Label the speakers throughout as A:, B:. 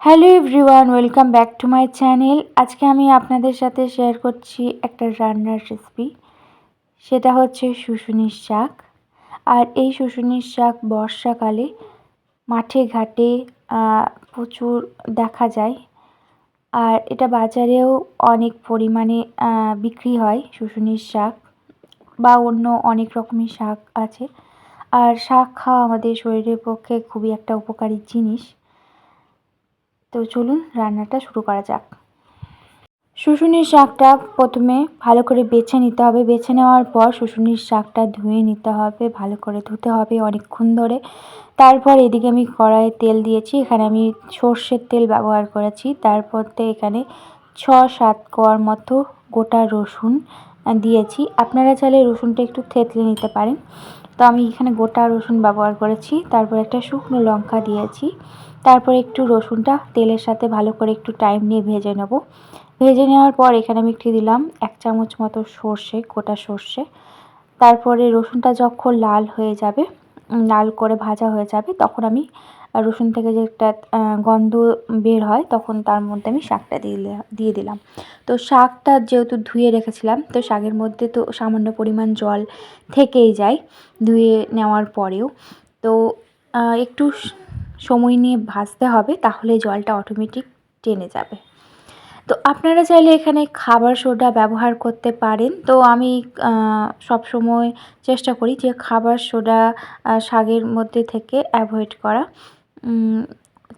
A: Hello everyone, welcome back to my channel. আজকে আমি আপনাদের সাথে শেয়ার করছি একটা রান্নার রেসিপি। সেটা হচ্ছে শুশুনির শাক। আর এই শুশুনির শাক বর্ষাকালে মাঠে ঘাটে প্রচুর দেখা যায়। আর এটা বাজারেও অনেক পরিমাণে বিক্রি হয় শুশুনির শাক বা অন্য অনেক রকমের শাক আছে। আর শাক খাওয়া আমাদের শরীরের পক্ষে খুবই একটা উপকারী জিনিস। তো চলুন রান্নাটা শুরু করা যাক। শুশুনির শাকটা প্রথমে ভালো করে বেছে নিতে হবে। বেছে নেওয়ার পর শুশুনির শাকটা ধুয়ে নিতে হবে, ভালো করে ধুতে হবে অনেকক্ষণ ধরে। তারপর এদিকে আমি কড়াইয়ে তেল দিয়েছি। এখানে আমি সর্ষের তেল ব্যবহার করেছি। তারপর তো এখানে ছ সাত কোয়ার মতো গোটা রসুন দিয়েছি। আপনারা চাইলে রসুনটা একটু থেতলে নিতে পারেন। তো আমি এখানে গোটা রসুন ব্যবহার করেছি, তারপর একটা শুকনো লঙ্কা দিয়েছি, তারপর একটু রসুনটা তেলের সাথে ভালো করে একটু টাইম নিয়ে ভেজে নেব। ভেজে নেওয়ার পর এখানে আমি একটু দিলাম এক চামচ মতো সর্ষে, গোটা সর্ষে। তারপরে রসুনটা যখন লাল হয়ে যাবে লাল করে ভাজা হয়ে যাবে, তখন আমি রসুন থেকে যে একটা গন্ধ বের হয়, তখন তার মধ্যে আমি শাকটা দিয়ে দিয়ে দিলাম। তো শাকটা যেহেতু ধুয়ে রেখেছিলাম, তো শাকের মধ্যে তো সামান্য পরিমাণ জল থেকেই যায় ধুয়ে নেওয়ার পরেও। তো একটু সময় নিয়ে ভাজতে হবে, তাহলে জলটা অটোমেটিক টেনে যাবে। তো আপনারা চাইলে এখানে খাবার সোডা ব্যবহার করতে পারেন। তো আমি সব সময় চেষ্টা করি যে খাবার সোডা শাকের মধ্যে থেকে অ্যাভয়েড করা।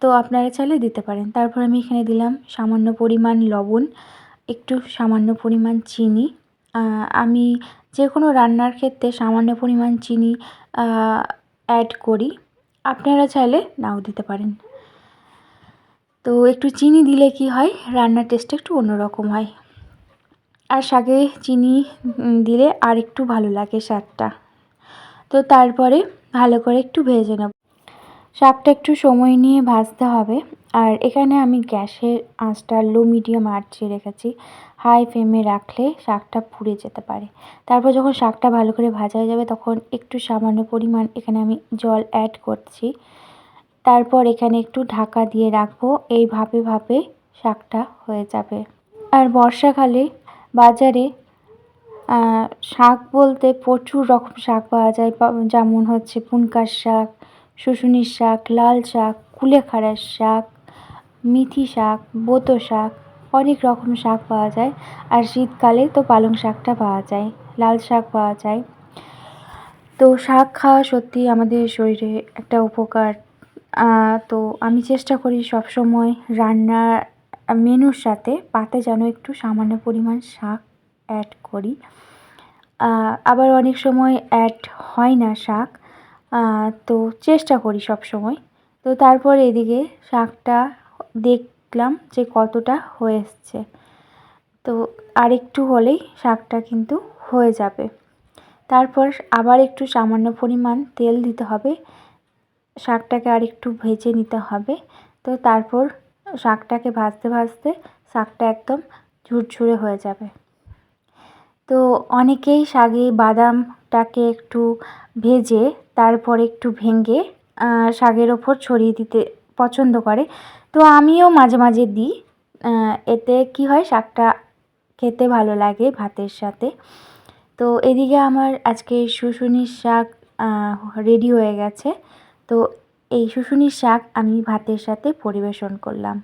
A: তো আপনারা চাইলে দিতে পারেন। তারপর আমি এখানে দিলাম সামান্য পরিমাণ লবণ, একটু সামান্য পরিমাণ চিনি। আমি যে কোনো রান্নার ক্ষেত্রে সামান্য পরিমাণ চিনি অ্যাড করি। আপনারা চাইলে নাও দিতে পারেন। তো একটু চিনি দিলে কি হয়, রান্নার টেস্টটা একটু অন্যরকম হয়। আর শাকে চিনি দিলে আর একটু ভালো লাগে স্বাদটা। তো তারপরে ভালো করে একটু ভেজে নেব। শাকটা একটু সময় নিয়ে ভাজতে হবে। আর এখানে আমি গ্যাসের আঁচটা লো মিডিয়াম আঁচে রেখেছি। হাই ফ্লেমে রাখলে শাকটা পুড়ে যেতে পারে। তারপর যখন শাকটা ভালো করে ভাজা হয়ে যাবে, তখন একটু সামান্য পরিমাণ এখানে আমি জল অ্যাড করছি। তারপর এখানে একটু ঢাকা দিয়ে রাখব। এই ভাপে ভাপে শাকটা হয়ে যাবে। আর বর্ষাকালে বাজারে শাক বলতে প্রচুর রকম শাক পাওয়া যায়। যেমন হচ্ছে পুনকার শাক শুশুনির শাক, লাল শাক, কুলেখাড়ার শাক, মিথি শাক, বোতো শাক, অনেক রকম শাক পাওয়া যায়। আর শীতকালে তো পালং শাকটা পাওয়া যায়, লাল শাক পাওয়া যায়। তো শাক খাওয়া সত্যি আমাদের শরীরে একটা উপকার। তো আমি চেষ্টা করি সব সময় রান্নার মেনুর সাথে পাতে যেন একটু সামান্য পরিমাণ শাক অ্যাড করি। আবার অনেক সময় অ্যাড হয় না শাক। তো চেষ্টা করি সব সময়। তো তারপর এদিকে শাকটা দেখলাম যে কতটা হয়ে এসছে। তো আরেকটু হলেই শাকটা কিন্তু হয়ে যাবে। তারপর আবার একটু সামান্য পরিমাণ তেল দিতে হবে। শাকটাকে আর একটু ভেজে নিতে হবে। তো তারপর শাকটাকে ভাজতে ভাজতে শাকটা একদম ঝুরঝুরে হয়ে যাবে। তো অনেকেই শাগে বাদামটাকে একটু ভেজে, তারপর একটু ভেঙে শাকের ওপর ছড়িয়ে দিতে পছন্দ করে। তো আমিও মাঝে মাঝে দিই। এতে কি হয়, শাকটা খেতে ভালো লাগে ভাতের সাথে। তো এদিকে আমার আজকে শুশুনির শাক রেডি হয়ে গেছে। তো এই শুশুনির শাক আমি ভাতের সাথে পরিবেশন করলাম।